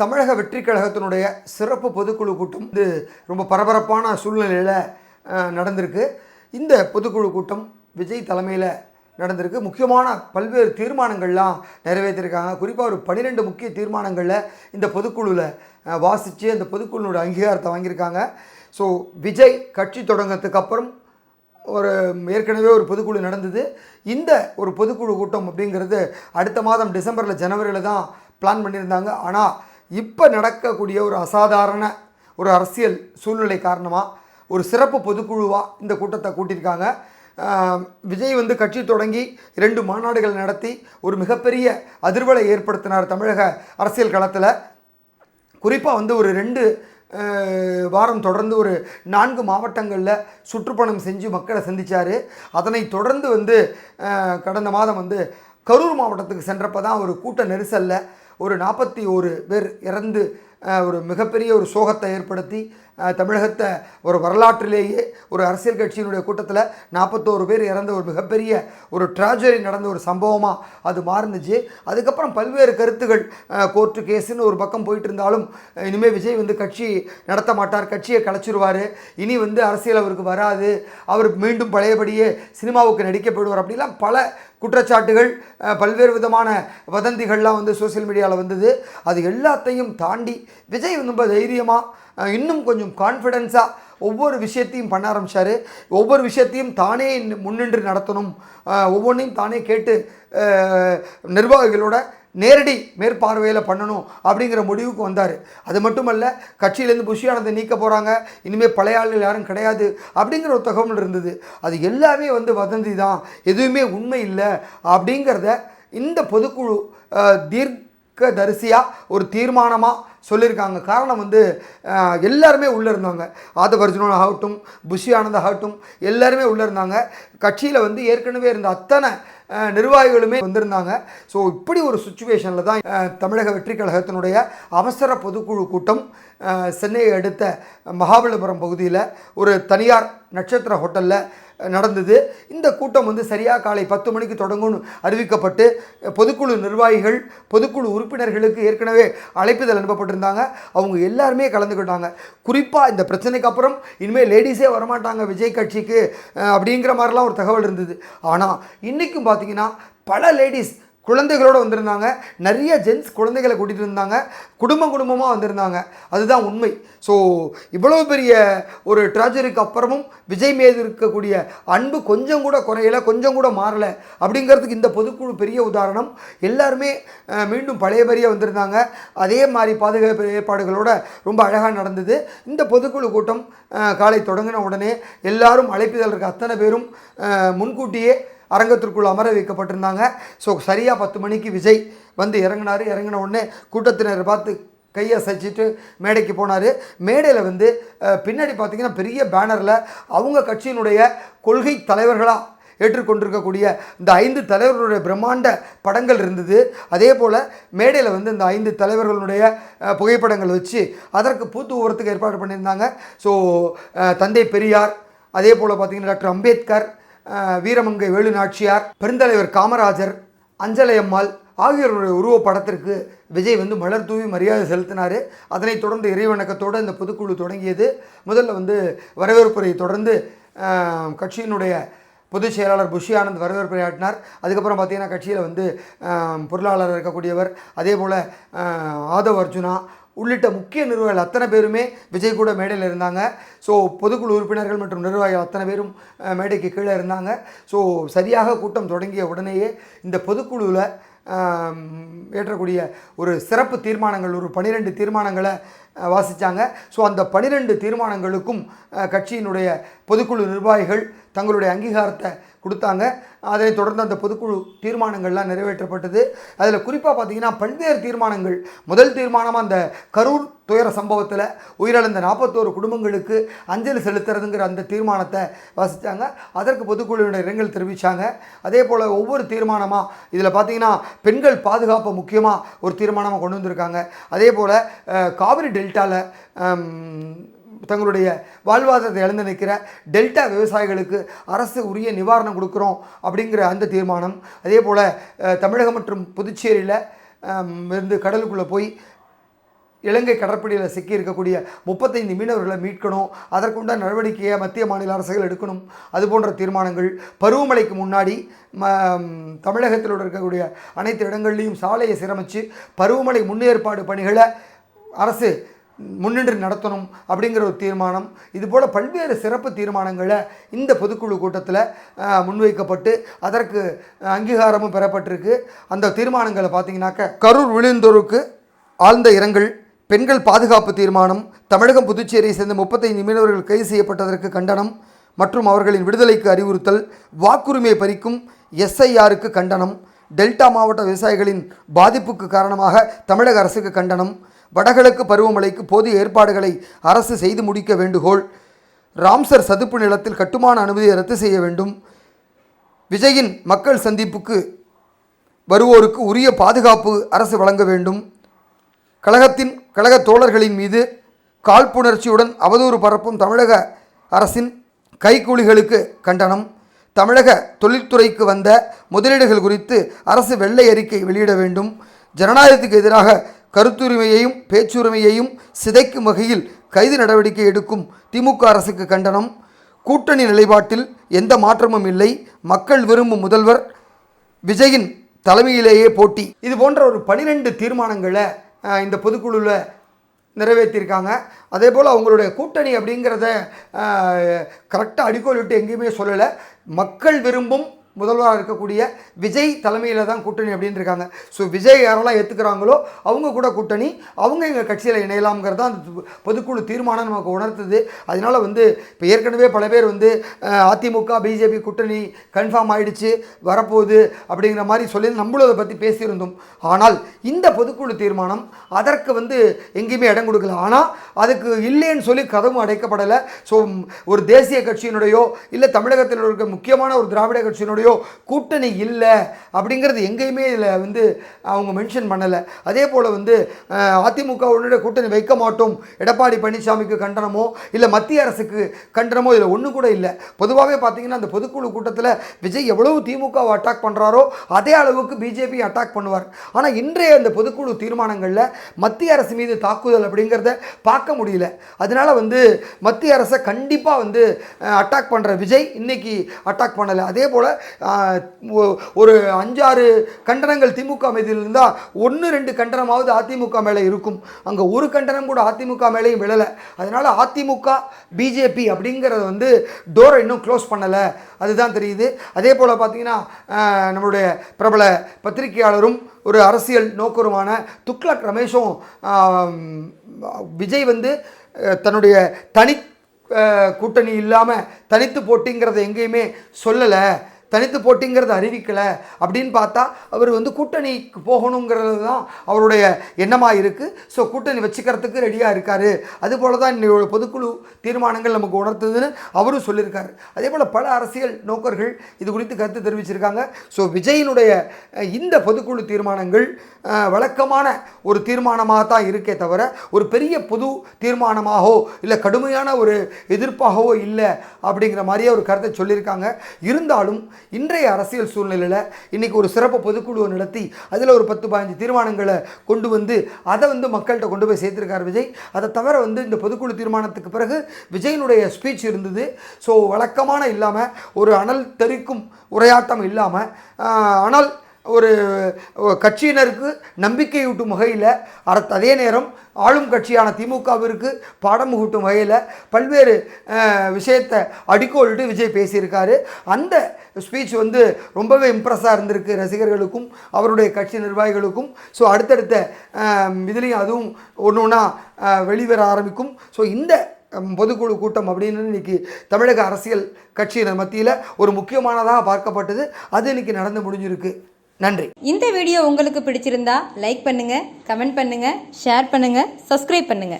தமிழக வெற்றி கழகத்தினுடைய சிறப்பு பொதுக்குழு கூட்டம் வந்து ரொம்ப பரபரப்பான சூழ்நிலையில் நடந்திருக்கு. இந்த பொதுக்குழு கூட்டம் விஜய் தலைமையில் நடந்திருக்கு. முக்கியமான பல்வேறு தீர்மானங்கள்லாம் நிறைவேற்றிருக்காங்க. குறிப்பாக ஒரு பன்னிரெண்டு முக்கிய தீர்மானங்களில் இந்த பொதுக்குழுவில் வாசித்து அந்த பொதுக்குழுனுடைய அங்கீகாரத்தை வாங்கியிருக்காங்க. ஸோ விஜய் கட்சி தொடங்கறதுக்கு அப்புறம் ஒரு ஏற்கனவே ஒரு பொதுக்குழு நடந்தது. இந்த ஒரு பொதுக்குழு கூட்டம் அப்படிங்கிறது அடுத்த மாதம் டிசம்பரில் ஜனவரியில் தான் பிளான் பண்ணியிருந்தாங்க. ஆனால் இப்போ நடக்கக்கூடிய ஒரு அசாதாரண ஒரு அரசியல் சூழ்நிலை காரணமாக ஒரு சிறப்பு பொதுக்குழுவாக இந்த கூட்டத்தை கூட்டியிருக்காங்க. விஜய் வந்து கட்சி தொடங்கி இரண்டு மாநாடுகள் நடத்தி ஒரு மிகப்பெரிய அதிர்வலை ஏற்படுத்தினார் தமிழக அரசியல் களத்தில். குறிப்பாக வந்து ஒரு ரெண்டு வாரம் தொடர்ந்து ஒரு நான்கு மாவட்டங்களில் சுற்றுப்பயணம் செஞ்சு மக்களை சந்திச்சார். அதனை தொடர்ந்து வந்து கடந்த மாதம் வந்து கரூர் மாவட்டத்துக்கு சென்றப்போ தான் ஒரு கூட்ட நெரிசலில் ஒரு நாற்பத்தி ஒரு பேர் இறந்து ஒரு மிகப்பெரிய ஒரு சோகத்தை ஏற்படுத்தி தமிழகத்தை ஒரு வரலாற்றிலேயே ஒரு அரசியல் கட்சியினுடைய கூட்டத்தில் நாற்பத்தோரு பேர் இறந்த ஒரு மிகப்பெரிய ஒரு ட்ராஜடி நடந்த ஒரு சம்பவமாக அது மாறுனுச்சு அதுக்கப்புறம் பல்வேறு கருத்துகள் கோர்ட்டு கேஸுன்னு ஒரு பக்கம் போயிட்டு இருந்தாலும் இனிமேல் விஜய் வந்து கட்சி நடத்த மாட்டார் கட்சியை கலைச்சிருவார் இனி வந்து அரசியல் அவருக்கு வராது அவர் மீண்டும் பழையபடியே சினிமாவுக்கு நடிக்கப்படுவார் அப்படிலாம் பல குற்றச்சாட்டுகள் பல்வேறு விதமான வதந்திகள்லாம் வந்து சோஷியல் மீடியாவில் வந்தது. அது எல்லாத்தையும் தாண்டி விஜய் ரொம்ப தைரியமாக இன்னும் கொஞ்சம் கான்ஃபிடென்ஸாக ஒவ்வொரு விஷயத்தையும் பண்ண ஆரம்பித்தார் ஒவ்வொரு விஷயத்தையும் தானே முன்னின்று நடத்தணும். ஒவ்வொன்றையும் தானே கேட்டு நிர்வாகிகளோட நேரடி மேற்பார்வையில் பண்ணணும் அப்படிங்கிற முடிவுக்கு வந்தார். அது மட்டுமல்ல கட்சியிலேருந்து புஷியானதை நீக்க போகிறாங்க இனிமேல் பழைய ஆளுகள் யாரும் கிடையாது அப்படிங்கிற ஒரு தகவல் இருந்தது. அது எல்லாமே வந்து வதந்தி தான் எதுவுமே உண்மை இல்லை அப்படிங்கிறத இந்த பொதுக்குழு தீர்க்க தரிசியாக ஒரு தீர்மானமாக சொல்லியிருக்காங்க. காரணம் வந்து எல்லாருமே உள்ளே இருந்தாங்க. ஆதபர்ஜுனன் ஆகட்டும் புஷி ஆனந்த் ஆகட்டும் எல்லாருமே உள்ளே இருந்தாங்க. கட்சியில் வந்து ஏற்கனவே இருந்த அத்தனை நிர்வாகிகளுமே வந்திருந்தாங்க. ஸோ இப்படி ஒரு சுச்சுவேஷனில் தான் தமிழக வெற்றி கழகத்தினுடைய அவசர பொதுக்குழு கூட்டம் சென்னையை அடுத்த மகாபலிபுரம் பகுதியில் ஒரு தனியார் நட்சத்திர ஹோட்டலில் நடந்தது. இந்த கூட்டம் வந்து சரியாக காலை பத்து மணிக்கு தொடங்கும்னு அறிவிக்கப்பட்டு பொதுக்குழு நிர்வாகிகள் பொதுக்குழு உறுப்பினர்களுக்கு ஏற்கனவே அழைப்புதல் அனுப்பப்பட்டிருந்தாங்க. அவங்க எல்லாருமே கலந்துக்கிட்டாங்க. குறிப்பாக இந்த பிரச்சனைக்கு அப்புறம் இனிமேல் லேடிஸே வரமாட்டாங்க விஜய் கட்சிக்கு அப்படிங்கிற மாதிரிலாம் ஒரு தகவல் இருந்தது. ஆனால் இன்றைக்கும் பார்த்து பார்த்தீங்கன்னா பல லேடிஸ் குழந்தைகளோடு வந்திருந்தாங்க. நிறைய ஜென்ஸ் குழந்தைகளை கூட்டிகிட்டு இருந்தாங்க. குடும்பம் குடும்பமாக வந்திருந்தாங்க. அதுதான் உண்மை. ஸோ இவ்வளோ பெரிய ஒரு ட்ராஜரிக்கு அப்புறமும் விஜய் மீது இருக்கக்கூடிய அன்பு கொஞ்சம் கூட குறையல கொஞ்சம் கூட மாறலை அப்படிங்கிறதுக்கு இந்த பொதுக்குழு பெரிய உதாரணம். எல்லாருமே மீண்டும் பழையபடியாக வந்திருந்தாங்க. அதே மாதிரி பாதுகாப்பு ஏற்பாடுகளோட ரொம்ப அழகாக நடந்தது. இந்த பொதுக்குழு கூட்டம் காலை தொடங்கின உடனே எல்லாரும் அழைப்பிதழ் இருக்க அத்தனை பேரும் முன்கூட்டியே அரங்கத்திற்குள் அமர வைக்கப்பட்டிருந்தாங்க. ஸோ சரியாக பத்து மணிக்கு விஜய் வந்து இறங்கினார். இறங்கின உடனே கூட்டத்தினரை பார்த்து கையை சச்சிட்டு மேடைக்கு போனார். மேடையில் வந்து பின்னாடி பார்த்திங்கன்னா பெரிய பேனரில் அவங்க கட்சியினுடைய கொள்கை தலைவர்களாக ஏற்றுக்கொண்டிருக்கக்கூடிய இந்த ஐந்து தலைவர்களுடைய பிரம்மாண்ட படங்கள் இருந்தது. அதே போல் மேடையில் வந்து இந்த ஐந்து தலைவர்களுடைய புகைப்படங்கள் வச்சு அதற்கு பூத்து ஊரத்துக்கு ஏற்பாடு பண்ணியிருந்தாங்க. ஸோ தந்தை பெரியார் அதே போல் பார்த்திங்கன்னா டாக்டர் அம்பேத்கர் வீரமங்கை வேலு நாச்சியார் பெருந்தலைவர் காமராஜர் அஞ்சலையம்மாள் ஆகியோருடைய உருவப்படத்திற்கு விஜய் வந்து மலர் தூவி மரியாதை செலுத்தினார். அதனைத் தொடர்ந்து இறைவணக்கத்தோடு இந்த பொதுக்குழு தொடங்கியது. முதல்ல வந்து வரவேற்புரை தொடர்ந்து கட்சியினுடைய பொதுச் செயலாளர் புஷி ஆனந்த் வரவேற்பு ஆட்டினார் அதுக்கப்புறம் பார்த்திங்கன்னா கட்சியில் வந்து பொருளாளர் இருக்கக்கூடியவர் அதே போல் ஆதவ் அர்ஜுனா உள்ளிட்ட முக்கிய நிர்வாகிகள் அத்தனை பேருமே விஜய் கூட மேடையில் இருந்தாங்க. ஸோ பொதுக்குழு உறுப்பினர்கள் மற்றும் நிர்வாகிகள் அத்தனை பேரும் மேடைக்கு கீழே இருந்தாங்க. ஸோ சரியாக கூட்டம் தொடங்கிய உடனேயே இந்த பொதுக்குழுவில் ஏற்றக்கூடிய ஒரு சிறப்பு தீர்மானங்கள் ஒரு பனிரெண்டு தீர்மானங்களை வாசித்தாங்க ஸோ அந்த பனிரெண்டு தீர்மானங்களுக்கும் கட்சியினுடைய பொதுக்குழு நிர்வாகிகள் தங்களுடைய அங்கீகாரத்தை கொடுத்தாங்க. அதைத் தொடர்ந்து அந்த பொதுக்குழு தீர்மானங்கள்லாம் நிறைவேற்றப்பட்டது. அதில் குறிப்பாக பார்த்தீங்கன்னா பல்வேறு தீர்மானங்கள். முதல் தீர்மானமாக அந்த கரூர் துயர சம்பவத்தில் உயிரிழந்த நாற்பத்தோரு குடும்பங்களுக்கு அஞ்சலி செலுத்துறதுங்கிற அந்த தீர்மானத்தை வாசித்தாங்க அதற்கு பொதுக்குழுவினர் இரங்கல் தெரிவித்தாங்க அதே போல் ஒவ்வொரு தீர்மானமாக இதில் பார்த்தீங்கன்னா பெண்கள் பாதுகாப்பை முக்கியமாக ஒரு தீர்மானமாக கொண்டு வந்திருக்காங்க. அதே போல் காவிரி டெல்டாவில் தங்களுடைய வாழ்வாதாரத்தை இழந்து நிற்கிற டெல்டா விவசாயிகளுக்கு அரசு உரிய நிவாரணம் கொடுக்குறோம் அப்படிங்கிற அந்த தீர்மானம். அதே போல் தமிழகம் மற்றும் புதுச்சேரியில் இருந்து கடலுக்குள்ளே போய் இலங்கை கடற்படையில் சிக்கி இருக்கக்கூடிய முப்பத்தைந்து மீனவர்களை மீட்கணும். அதற்குண்டான நடவடிக்கையை மத்திய மாநில அரசுகள் எடுக்கணும். அது போன்ற தீர்மானங்கள் பருவமழைக்கு முன்னாடி ம தமிழகத்தில் இருக்கக்கூடிய அனைத்து இடங்கள்லையும் சாலையை சிரமித்து பருவமழை முன்னேற்பாடு பணிகளை அரசு முன்னின்று நடத்தணும் அப்படிங்கிற ஒரு தீர்மானம் இதுபோல் பல்வேறு சிறப்பு தீர்மானங்களை இந்த பொதுக்குழு கூட்டத்தில் முன்வைக்கப்பட்டு அதற்கு அங்கீகாரமும் பெறப்பட்டிருக்கு. அந்த தீர்மானங்களை பார்த்தீங்கன்னாக்க கரூர் விழுந்தோருக்கு ஆழ்ந்த இரங்கல் பெண்கள் பாதுகாப்பு தீர்மானம் தமிழகம் புதுச்சேரியை சேர்ந்த முப்பத்தைந்து மீனவர்கள் கைது செய்யப்பட்டதற்கு கண்டனம் மற்றும் அவர்களின் விடுதலைக்கு அறிவுறுத்தல் வாக்குரிமை பறிக்கும் எஸ்ஐஆருக்கு கண்டனம் டெல்டா மாவட்ட விவசாயிகளின் பாதிப்புக்கு காரணமாக தமிழக அரசுக்கு கண்டனம் வடகிழக்கு பருவமழைக்கு போதிய ஏற்பாடுகளை அரசு செய்து முடிக்க வேண்டுகோள். ராம்சர் சதுப்பு நிலத்தில் கட்டுமான அனுமதியை ரத்து செய்ய வேண்டும். விஜயின் மக்கள் சந்திப்புக்கு வருவோருக்கு உரிய பாதுகாப்பு அரசு வழங்க வேண்டும். கழகத்தின் கழக தோழர்களின் மீது காழ்ப்புணர்ச்சியுடன் அவதூறு பரப்பும் தமிழக அரசின் கைக்கூலிகளுக்கு கண்டனம். தமிழக தொழில்துறைக்கு வந்த முதலீடுகள் குறித்து அரசு வெள்ளை அறிக்கை வெளியிட வேண்டும். ஜனநாயகத்துக்கு எதிராக கருத்துரிமையையும் பேச்சுரிமையையும் சிதைக்கும் வகையில் கைது நடவடிக்கை எடுக்கும் திமுக அரசுக்கு கண்டனம். கூட்டணி நிலைப்பாட்டில் எந்த மாற்றமும் இல்லை. மக்கள் விரும்பும் முதல்வர் விஜயின் தலைமையிலேயே போட்டி. இது போன்ற ஒரு பனிரெண்டு தீர்மானங்களை இந்த பொதுக்குழுவில் நிறைவேற்றியிருக்காங்க அதே போல் அவங்களுடைய கூட்டணி அப்படிங்கிறத கரெக்டாக அடிக்கோலிட்டு எங்கேயுமே சொல்லலை. மக்கள் விரும்பும் முதல்வராக இருக்கக்கூடிய விஜய் தலைமையில் தான் கூட்டணி அப்படின்னு இருக்காங்க. ஸோ விஜய் யாரெல்லாம் ஏற்றுக்கிறாங்களோ அவங்க கூட கூட்டணி அவங்க எங்கள் கட்சியில் இணையலாம்ங்கிறது தான் அந்த பொதுக்குழு தீர்மானம் நமக்கு உணர்த்துது. அதனால் வந்து இப்போ ஏற்கனவே பல பேர் வந்து அதிமுக பிஜேபி கூட்டணி கன்ஃபார்ம் ஆகிடுச்சு வரப்போகுது அப்படிங்கிற மாதிரி சொல்லி நம்மளும் அதை பற்றி பேசியிருந்தோம். ஆனால் இந்த பொதுக்குழு தீர்மானம் அதற்கு வந்து எங்கேயுமே இடம் கொடுக்கல. ஆனால் அதுக்கு இல்லைன்னு சொல்லி கதவும் அடைக்கப்படலை. ஸோ ஒரு தேசிய கட்சியினுடையோ இல்லை தமிழகத்தில் இருக்க முக்கியமான ஒரு திராவிட கட்சியினுடைய கூட்டணி இல்லை அப்படிங்கிறது எங்கேயுமே இதில் வந்து அவங்க மென்ஷன் பண்ணலை. அதே போல் வந்து அதிமுகவுடைய கூட்டணி வைக்க மாட்டோம். எடப்பாடி பழனிசாமிக்கு கண்டனமோ இல்லை மத்திய அரசுக்கு கண்டனமோ இதில் ஒன்று கூட இல்லை. பொதுவாகவே பார்த்தீங்கன்னா அந்த பொதுக்குழு கூட்டத்தில் விஜய் எவ்வளவு திமுகவை அட்டாக் பண்ணுறாரோ அதே அளவுக்கு பிஜேபி அட்டாக் பண்ணுவார். ஆனால் இன்றைய அந்த பொதுக்குழு தீர்மானங்களில் மத்திய அரசு மீது தாக்குதல் அப்படிங்கிறத பார்க்க முடியல. அதனால வந்து மத்திய அரசை கண்டிப்பாக வந்து அட்டாக் பண்ணுற விஜய் இன்றைக்கி அட்டாக் பண்ணலை. அதே போல் ஒரு அஞ்சாறு கண்டனங்கள் திமுக மீது இருந்தால் ஒன்று ரெண்டு கண்டனமாவது அதிமுக மேலே இருக்கும். அங்கே ஒரு கண்டனம் கூட அதிமுக மேலேயும் விழலை. அதனால் அதிமுக பிஜேபி அப்படிங்கிறத வந்து டோரை இன்னும் க்ளோஸ் பண்ணலை. அதுதான் தெரியுது. அதே போல் பார்த்தீங்கன்னா நம்மளுடைய பிரபல பத்திரிகையாளரும் ஒரு அரசியல் நோக்கருமான துக்ளக் ரமேஷும் விஜய் வந்து தன்னுடைய தனி கூட்டணி இல்லாமல் தனித்து போட்டிங்கிறத எங்கேயுமே சொல்லலை. தனித்து போட்டிங்கிறத அறிவிக்கலை அப்படின்னு பார்த்தா அவர் வந்து கூட்டணிக்கு போகணுங்கிறது தான் அவருடைய எண்ணமாக இருக்குது ஸோ கூட்டணி வச்சுக்கிறதுக்கு ரெடியாக இருக்கார். அதுபோல தான் இன்னையோட பொதுக்குழு தீர்மானங்கள் நமக்கு உணர்த்துதுன்னு அவரும் சொல்லியிருக்காரு. அதே போல் பல அரசியல் நோக்கர்கள் இது குறித்து கருத்து தெரிவிச்சிருக்காங்க. ஸோ விஜயினுடைய இந்த பொதுக்குழு தீர்மானங்கள் வழக்கமான ஒரு தீர்மானமாக தான் இருக்கே தவிர ஒரு பெரிய பொது தீர்மானமாகவோ இல்லை கடுமையான ஒரு எதிர்ப்பாகவோ இல்லை அப்படிங்கிற மாதிரியே ஒரு கருத்தை சொல்லியிருக்காங்க. இருந்தாலும் இன்றைய அரசியல் சூழ்நிலையில் இன்றைக்கி ஒரு சிறப்பு பொதுக்குழுவை நடத்தி அதில் ஒரு பத்து பதினஞ்சு தீர்மானங்களை கொண்டு வந்து அதை வந்து மக்கள்கிட்ட கொண்டு போய் சேர்த்துருக்கார் விஜய். அதை தவிர வந்து இந்த பொதுக்குழு தீர்மானத்துக்கு பிறகு விஜயனுடைய ஸ்பீச் இருந்தது. ஸோ வழக்கமான இல்லாமல் ஒரு அனல் தெரிக்கும் உரையாட்டம் இல்லாமல் ஆனால் ஒரு கட்சியினருக்கு நம்பிக்கையூட்டும் வகையில் அடுத்த அதே நேரம் ஆளும் கட்சியான திமுகவிற்கு பாடம் ஊட்டும் வகையில் பல்வேறு விஷயத்தை அடிக்கோலிட்டு விஜய் பேசியிருக்காரு. அந்த ஸ்பீச் வந்து ரொம்பவே இம்ப்ரெஸ்ஸாக இருந்திருக்கு ரசிகர்களுக்கும் அவருடைய கட்சி நிர்வாகிகளுக்கும். ஸோ அடுத்தடுத்த இதுலேயும் அதுவும் ஒன்று ஒன்றா வெளிவர ஆரம்பிக்கும். ஸோ இந்த பொதுக்குழு கூட்டம் அப்படின்னு இன்னைக்கு தமிழக அரசியல் கட்சியினர் மத்தியில் ஒரு முக்கியமானதாக பார்க்கப்பட்டது. அது இன்னைக்கு நடந்து முடிஞ்சிருக்கு. நன்றி. இந்த வீடியோ உங்களுக்கு பிடிச்சிருந்தா லைக் பண்ணுங்க கமெண்ட் பண்ணுங்க ஷேர் பண்ணுங்க சப்ஸ்கிரைப் பண்ணுங்க.